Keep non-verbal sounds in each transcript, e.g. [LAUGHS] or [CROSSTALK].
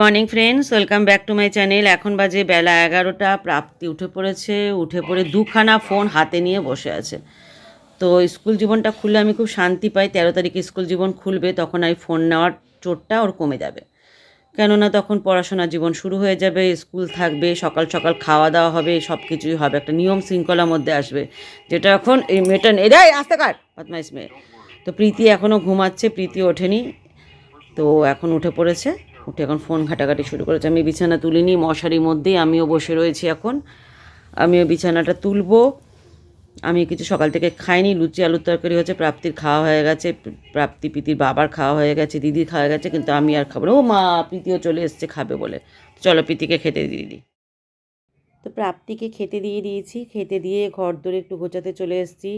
Morning friends, welcome back to my channel. এখন বাজে বেলা এগারোটা, প্রাপ্তি উঠে পড়েছে, উঠে পড়ে দুখানা ফোন হাতে নিয়ে বসে আছে। তো স্কুল জীবনটা খুললে আমি খুব শান্তি পাই, তেরো তারিখে স্কুল জীবন খুলবে, তখন এই ফোন নেওয়ার চোটটা ওর কমে যাবে। কেননা তখন পড়াশোনা জীবন শুরু হয়ে যাবে, স্কুল থাকবে, সকাল সকাল খাওয়া দাওয়া হবে সব কিছুই হবে। একটা নিয়ম শৃঙ্খলার মধ্যে আসবে, যেটা এখন এই মেয়েটা নেই রে আসতে কার মেয়ে। তো প্রীতি এখনও ঘুমাচ্ছে, প্রীতি ওঠেনি। তো এখন উঠে পড়েছে। উঠে এখন ফোন ঘাটাঘাটি শুরু করেছে। আমি বিছানা তুলিনি, মশারির মধ্যেই আমিও বসে রয়েছি এখন। আমিও বিছানাটা তুলবো। আমি কিছু সকাল থেকে খাইনি, লুচি, আলুর তরকারি হচ্ছে প্রাপ্তির খাওয়া হয়ে গেছে, প্রাপ্তি, প্রীতির বাবার খাওয়া হয়ে গেছে, দিদির খাওয়া হয়ে গেছে, কিন্তু আমি আর খাব ও মা, প্রীতিও চলে এসছে, খাবে বলে। চলো, প্রীতিকে খেতে দিয়ে দিই। তো প্রাপ্তিকে খেতে দিয়ে দিয়েছি। খেতে দিয়ে ঘর দরে একটু গোছাতে চলে এসেছি।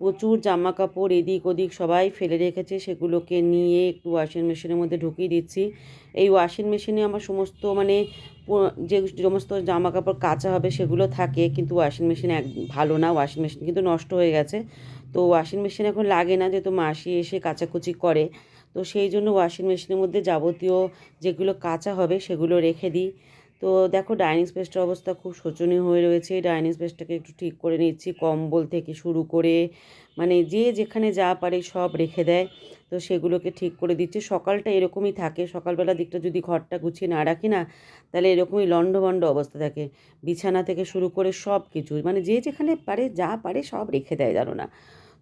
প্রচুর জামা কাপড় এদিক ওদিক সবাই ফেলে রেখেছে, সেগুলোকে নিয়ে একটু ওয়াশিং মেশিনের মধ্যে ঢুকিয়ে দিচ্ছি। এই ওয়াশিং মেশিনে আমার সমস্ত মানে যে সমস্ত জামা কাপড় কাচা হবে সেগুলো থাকে, কিন্তু ওয়াশিং মেশিন এক, ভালো না ওয়াশিং মেশিন কিন্তু নষ্ট হয়ে গেছে। তো ওয়াশিং মেশিন এখন লাগে না, যেহেতু মাসি এসে কাচাকুচি করে। তো সেই জন্য ওয়াশিং মেশিনের মধ্যে যাবতীয় যেগুলো কাঁচা হবে সেগুলো রেখে দিই। তো দেখো ডাইনিং স্পেসটার অবস্থা খুব শোচনীয় হয়ে রয়েছে। ডাইনিং স্পেসটাকে একটু ঠিক করে নিচ্ছি, কম্বল থেকে শুরু করে মানে যে যেখানে যা পারে সব রেখে দেয়। তো সেগুলোকে ঠিক করে দিচ্ছি। সকালটা এরকমই থাকে, সকালবেলা দিকটা যদি ঘরটা গুছিয়ে না রাখি না, তাহলে এরকমই লণ্ডভণ্ড অবস্থা থাকে। বিছানা থেকে শুরু করে সব কিছু মানে যে যেখানে পারে, যা পারে সব রেখে দেয়, জানো না?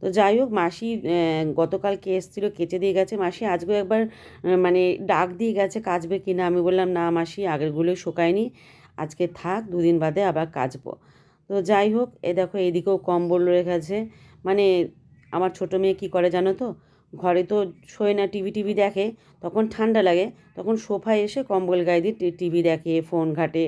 তো যাই হোক, মাসি গতকালকে এসেছিল কেচে দিয়ে গেছে। মাসি আজকেও একবার মানে ডাক দিয়ে গেছে কাচবে কি না আমি বললাম, না মাসি, আগেরগুলো শুকায়নি। আজকে থাক, দুদিন বাদে আবার কাচবো তো যাই হোক, এ দেখো এদিকেও কম্বল রেখেছে। মানে আমার ছোটো মেয়ে কী করে জানো তো? ঘরে তো শোয় না, টিভি টিভি দেখে, তখন ঠান্ডা লাগে। তখন সোফায় এসে কম্বল গায়ে দিয়ে টিভি দেখে, ফোন ঘাটে।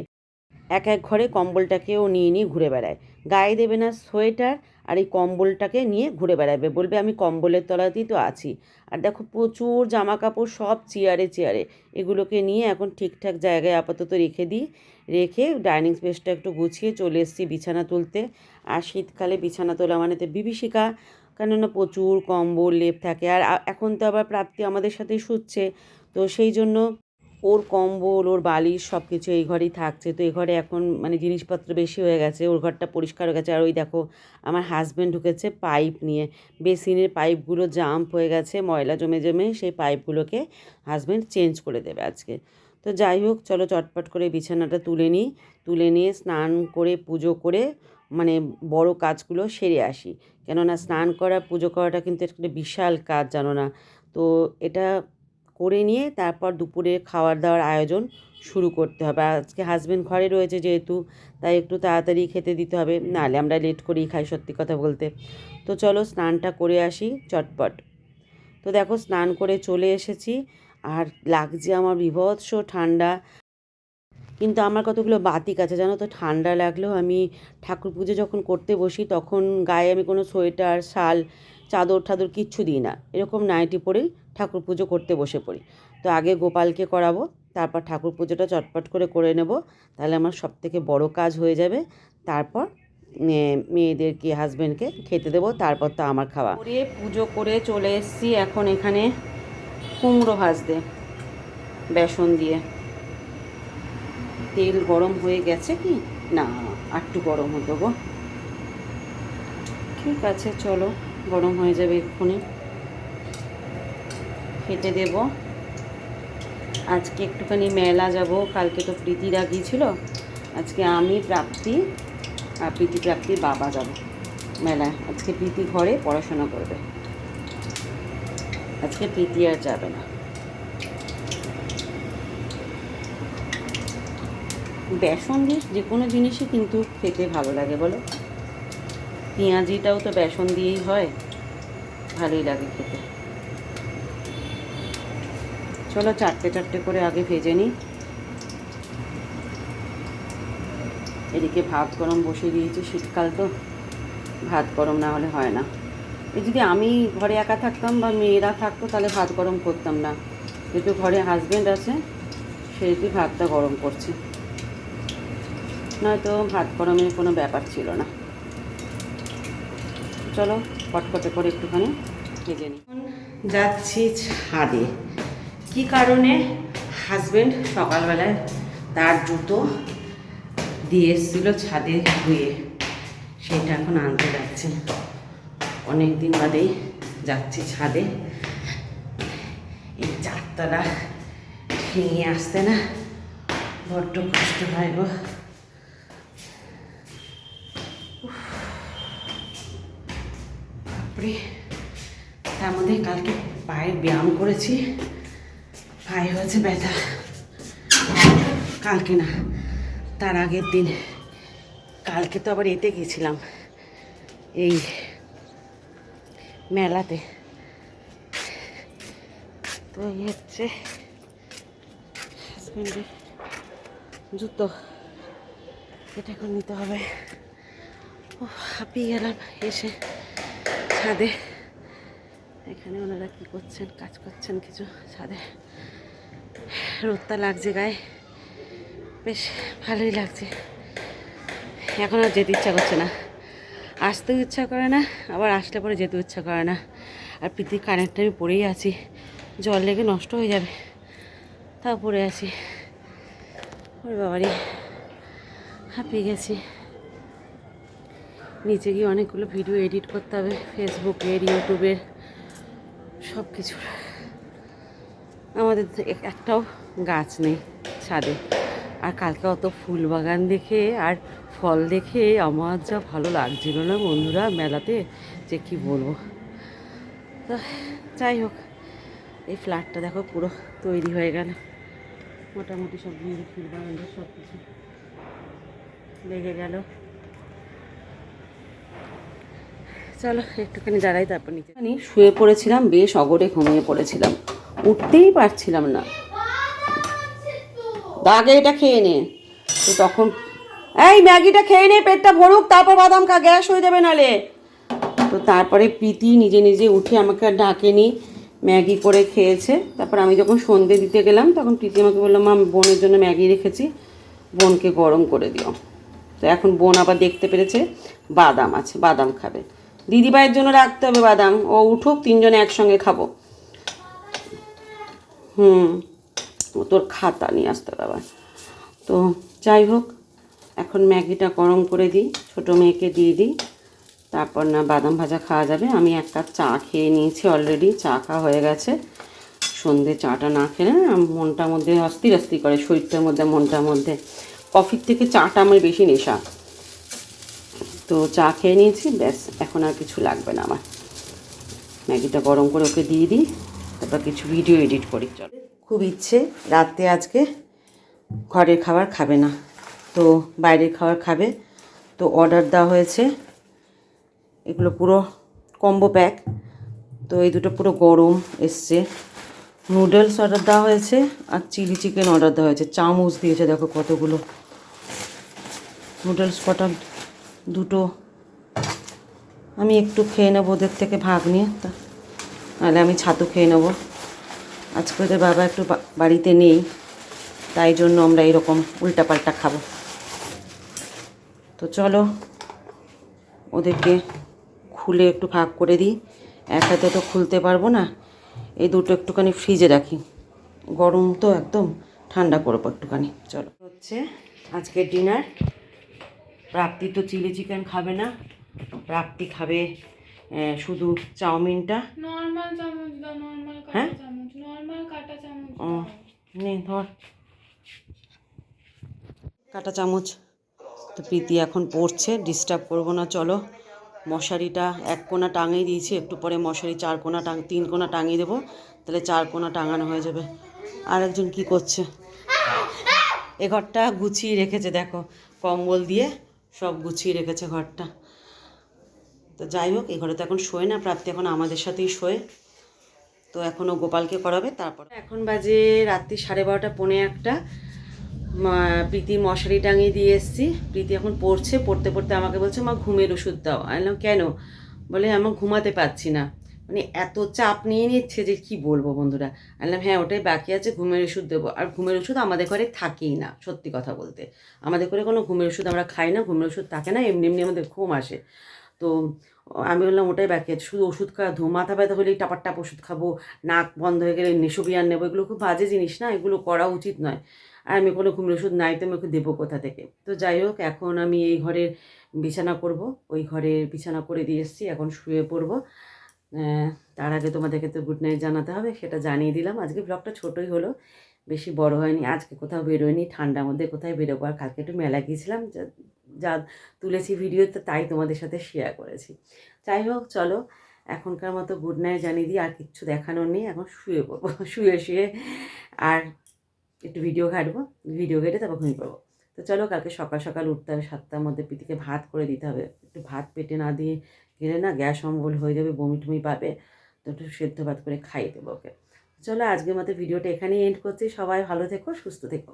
এক এক ঘরে কম্বলটাকেও নিয়ে নিয়ে ঘুরে বেড়ায়। গায়ে দেবে না সোয়েটার আর এই কম্বলটাকে নিয়ে ঘুরে বেড়াবে। বলবে, আমি কম্বলের তলাতেই তো আছি। আর দেখো, প্রচুর জামা কাপড় সব চেয়ারে চেয়ারে। এগুলোকে নিয়ে এখন ঠিকঠাক জায়গায় আপাতত রেখে দিই। রেখে ডাইনিং স্পেসটা একটু গুছিয়ে চলে এসেছি বিছানা তুলতে। আর শীতকালে বিছানা তোলা মানে তো বিভীষিকা। কেননা প্রচুর কম্বল, লেপ থাকে। আর এখন তো আবার প্রাপ্তি আমাদের সাথেই শুচ্ছে। তো সেই জন্য ওর কম্বল, ওর বালিশ সব কিছু এই ঘরেই থাকছে। তো এই ঘরে এখন মানে জিনিসপত্র বেশি হয়ে গেছে, ওর ঘরটা পরিষ্কার হয়ে গেছে। আর ওই দেখো, আমার হাজব্যান্ড ঢুকেছে পাইপ নিয়ে। বেসিনের পাইপগুলো জাম্প হয়ে গেছে, ময়লা জমে জমে সেই পাইপগুলোকে হাজব্যান্ড চেঞ্জ করে দেবে আজকে। তো যাই হোক, চলো চটপট করে বিছানাটা তুলে নিই। তুলে নিয়ে স্নান করে, পুজো করে মানে বড় কাজগুলো সেরে আসি। কেননা স্নান করা, পুজো করাটা কিন্তু একটা বিশাল কাজ, জানো না? তো এটা করে নিয়ে তারপর দুপুরে খাওয়ার দাওয়ার আয়োজন শুরু করতে হবে। আজকে হাজব্যান্ড ঘরে রয়েছে যেহেতু, তাই একটু তাড়াতাড়ি খেতে দিতে হবে। নাহলে আমরা লেট করেই খাই সত্যি কথা বলতে। তো চলো স্নানটা করে আসি চটপট। তো দেখো স্নান করে চলে এসেছি। আর লাগছে আমার বিভৎস ঠান্ডা। কিন্তু আমার কতগুলো বাতিক আছে জানো তো? ঠান্ডা লাগলেও আমি ঠাকুর পুজো যখন করতে বসি, তখন গায়ে আমি কোনো সোয়েটার, শাল চাদর ঠাদর কিচ্ছু দিই না। এরকম নাইটি পরেই ঠাকুর পুজো করতে বসে পড়ি। তো আগে গোপালকে করাবো, তারপর ঠাকুর পুজোটা চটপট করে করে নেব, তাহলে আমার সব থেকে বড় কাজ হয়ে যাবে। তারপর মেয়েদেরকে হাজব্যান্ডকে খেতে দেবো, তারপর তো আমার খাওয়া। করে পুজো করে চলে এসেছি এখন এখানে কুমড়ো ভাজতে, বেসন দিয়ে। তেল গরম হয়ে গেছে কি? না আটটু গরম হতো গো। ঠিক আছে, চলো, গরম হয়ে যাবে এক্ষুনি। খেতে দেব। আজকে একটুখানি মেলা যাব, কালকে তো প্রীতি প্রীতিরা গিয়েছিল আজকে আমি, প্রাপ্তি আর প্রীতি প্রাপ্তির বাবা যাব মেলায়। আজকে প্রীতি ঘরে পড়াশোনা করবে। আজকে প্রীতি আর যাবে না। বেসন দিয়ে যে কোনো জিনিসই কিন্তু খেতে ভালো লাগে বলো। পেঁয়াজিটাও তো বেসন দিয়েই হয়, ভালোই লাগে খেতে। চলো চারটে চারটে করে আগে ভেজে নিই। এদিকে ভাত গরম বসিয়ে দিয়েছি শীতকাল তো, ভাত গরম না হলে হয় না। যদি আমি ঘরে একা থাকতাম বা মেয়েরা থাকতো তাহলে ভাত গরম করতাম না। যেহেতু ঘরে হাজব্যান্ড আছে সেহেতু ভাতটা গরম করছি। নয়তো ভাত গরমের কোনো ব্যাপার ছিল না। চলো কটকটে করে একটুখানি ভেজে নিই। যাচ্ছি ছাদে। কি কারণে হাজবেন্ড সকালবেলায় তার জুতো দিয়ে এসেছিল ছাদে ধুয়ে? সেটা এখন আনতে যাচ্ছে। অনেক দিন বাদেই যাচ্ছি ছাদে। এই চারতলা ভেঙে আসতে না বড্ড কষ্ট হয় গো। তার মধ্যে কালকে পায়ে ব্যায়াম করেছি। পায়ে হয়েছে ব্যথা কালকে না, তার আগের দিন। কালকে তো আবার এতে গেছিলাম, এই মেলাতে। তো এই হচ্ছে জুতো। এটা এখন নিতে হবে। ও হাঁপিয়ে গেলাম এসে ছাদে। এখানে ওনারা কী করছেন, কাজ করছেন কিছু ছাদে। রোদটা লাগছে গায়ে। বেশ ভালোই লাগছে। এখন আর যেতে ইচ্ছা করছে না। আসতেও ইচ্ছা করে না, আবার আসলে পরে যেতেও ইচ্ছা করে না। আর পৃথিবীর কানেরটা আমি পড়েই আছি। জল লেগে নষ্ট হয়ে যাবে। তাও পড়ে আছি। ওর বাবারই হাঁপিয়ে গেছি। নিচে গিয়ে অনেকগুলো ভিডিও এডিট করতে হবে ফেসবুকের ইউটিউবের সব কিছুর আমাদের এক- একটাও গাছ নেই ছাদে। আর কালকে অত ফুল বাগান দেখে আর ফল দেখে আমার যা ভালো লাগছিল না বন্ধুরা মেলাতে, যে কি বলব। তো যাই হোক, এই ফ্ল্যাটটা দেখো পুরো তৈরি হয়ে গেল। মোটামুটি সব দিয়ে ফুল বাগানটা সব কিছু লেগে গেল। চলো একটুখানি দাঁড়াই, তারপর নিচে শুয়ে পড়েছিলাম, বেশ অগরে ঘুমিয়ে পড়েছিলাম। উঠতেই পারছিলাম না। দাগে এটা খেয়ে নে। তো তখন এই ম্যাগিটা খেয়ে নে, পেটটা ভরুক, তারপর বাদাম খা, গ্যাস হয়ে যাবে নালে। তো তারপরে প্রীতি নিজে নিজে উঠে আমাকে আর ডাকেনি ম্যাগি করে খেয়েছে। তারপর আমি যখন সন্ধে দিতে গেলাম, তখন প্রীতি আমাকে বললাম মা বোনের জন্য ম্যাগি রেখেছি, বোনকে গরম করে দিও। তো এখন বোন আবার দেখতে পেরেছে, বাদাম আছে, বাদাম খাবে। দিদিভাইয়ের জন্য রাখতে হবে বাদাম। ও উঠুক, তিনজনে একসঙ্গে খাব। হুম। তোর খাতা নিয়ে আসতে হবে আবার। তো যাই হোক, এখন ম্যাগিটা গরম করে দিই, ছোটো মেয়েকে দিয়ে দিই। তারপর না বাদাম ভাজা খাওয়া যাবে। আমি এক কাপ চা খেয়ে নিয়েছি অলরেডি চা খাওয়া হয়ে গেছে। সন্ধে চাটা না খেলে মনটার মধ্যে অস্থির অস্থির করে, শরীরটার মধ্যে, মনটার মধ্যে। কফির থেকে চাটা আমার বেশি নেশা। তো চা খেয়ে নিয়েছি, ব্যাস, এখন আর কিছু লাগবে না আমার। ম্যাগিটা গরম করে ওকে দিয়ে দিই। তারপর কিছু ভিডিও এডিট করি, চল। খুব ইচ্ছে, রাতে আজকে ঘরের খাবার খাবে না। তো বাইরের খাবার খাবে, তো অর্ডার দেওয়া হয়েছে। এগুলো পুরো কম্বো প্যাক তো এই দুটো পুরো গরম এসছে। নুডলস অর্ডার দেওয়া হয়েছে আর চিলি চিকেন অর্ডার দেওয়া হয়েছে। চামচ দিয়েছে, দেখো কতগুলো। নুডলস কটা, দুটো। আমি একটু খেয়ে নেব ওদের থেকে ভাগ নিয়ে। তা নাহলে আমি ছাতু খেয়ে নেব। আজকে ওদের বাবা একটু বাড়িতে নেই, তাই জন্য আমরা এরকম উল্টাপাল্টা খাব। তো চলো, ওদেরকে খুলে একটু ভাগ করে দিই। একসাথে তো খুলতে পারব না, এই দুটো একটুখানি ফ্রিজে রাখি। গরম তো একদম, ঠান্ডা করব একটুখানি, চলো। হচ্ছে আজকের ডিনার প্রাপ্তি তো চিলি চিকেন খাবে না প্রাপ্তি খাবে শুধু চাউমিনটা? নর্মাল চামচ দাও নর্মাল হ্যাঁ? কাটা চামচ নর্মাল কাটা চামচ ও। নে ধর। কাটা চামচ। তো প্রীতি এখন পড়ছে ডিস্টার্ব করব না চলো। মশারিটা এক কোণা টাঙিয়ে দিয়েছি একটু পরে মশারি চার কোণা টাং তিন কোণা টাঙিয়ে দেবো তাহলে চার কোণা টাঙানো হয়ে যাবে। আর একজন কী করছে? এ ঘরটা গুছিয়ে রেখেছে দেখো কম্বল দিয়ে সব গুছিয়ে রেখেছে ঘরটা। তো যাই হোক এই ঘরে তো এখন শোয় না, প্রাপ্তি এখন আমাদের সাথেই শোয়। তো এখনও গোপালকে করাবে, তারপর এখন বাজে রাত্রি সাড়ে বারোটা পৌনে একটা। প্রীতি মশারি টাঙিয়ে দিয়ে এসেছি। প্রীতি এখন পড়ছে, পড়তে পড়তে আমাকে বলছে, মা, ঘুমের ওষুধ দাও। আনলাম কেন? বলে আমার ঘুমাতে পারছি না। মানে এত চাপ নিয়ে নিচ্ছে যে কি বলব বন্ধুরা? আমি বললাম হ্যাঁ ওটাই বাকি আছে, ঘুমের ওষুধ দেবো। আর ঘুমের ওষুধ আমাদের ঘরে থাকেই না, সত্যি কথা বলতে। আমাদের ঘরে কোনো ঘুমের ওষুধ আমরা খাই না, ঘুমের ওষুধ থাকে না, এমনি এমনি আমাদের ঘুম আসে। তো আমি বললাম ওটাই ব্যাকে শুধু ওষুধ খাওয়া ধো মাথা ব্যথা হলেই টাপার টাপ ওষুধ খাব, নাক বন্ধ হয়ে গেলে নেশোবিয়ান নেব, এগুলো খুব বাজে জিনিস না, এগুলো করা উচিত নয়। আর আমি কোনো ঘুমের ওষুধ নাই তো আমি ওকে দেবো কোথা থেকে? তো যাই হোক, এখন আমি এই ঘরের বিছানা করব, ওই ঘরের বিছানা করে দিয়ে এসেছি, এখন শুয়ে পড়ব। তার আগে তোমাদেরকে তো গুড নাইট জানাতে হবে, সেটা জানিয়ে দিলাম। আজকে ব্লগটা ছোটোই হলো, বেশি বড় হয়নি, আজকে কোথাও বেরোয়নি, ঠান্ডার মধ্যে কোথায় বেরোবো, আর কালকে একটু মেলা গিয়েছিলাম যা তুলেছি ভিডিওতে তাই তোমাদের সাথে শেয়ার করেছি। যাই হোক, চলো, এখনকার মতো গুড নাইট জানিয়ে দিই, আর কিচ্ছু দেখানোর নেই, এখন শুয়ে পড়ব, [LAUGHS] শুয়ে শুয়ে, আর একটু ভিডিও ঘাটবো ভিডিও ঘেটে তারপর ঘুমিয়ে পড়ব। তো চলো, কালকে সকাল সকাল উঠতে হবে, সাতটার মধ্যে পিতিকে ভাত করে দিতে হবে। একটু ভাত পেটে না দিয়ে গেলে না গ্যাস অম্বল হয়ে যাবে, বমি টমি পাবে, তো একটু সেদ্ধ ভাত করে খাইয়ে দেবো ওকে। চলো, আজকের মতো ভিডিওটা এখানেই এন্ড করছি, সবাই ভালো থেকো, সুস্থ থেকো।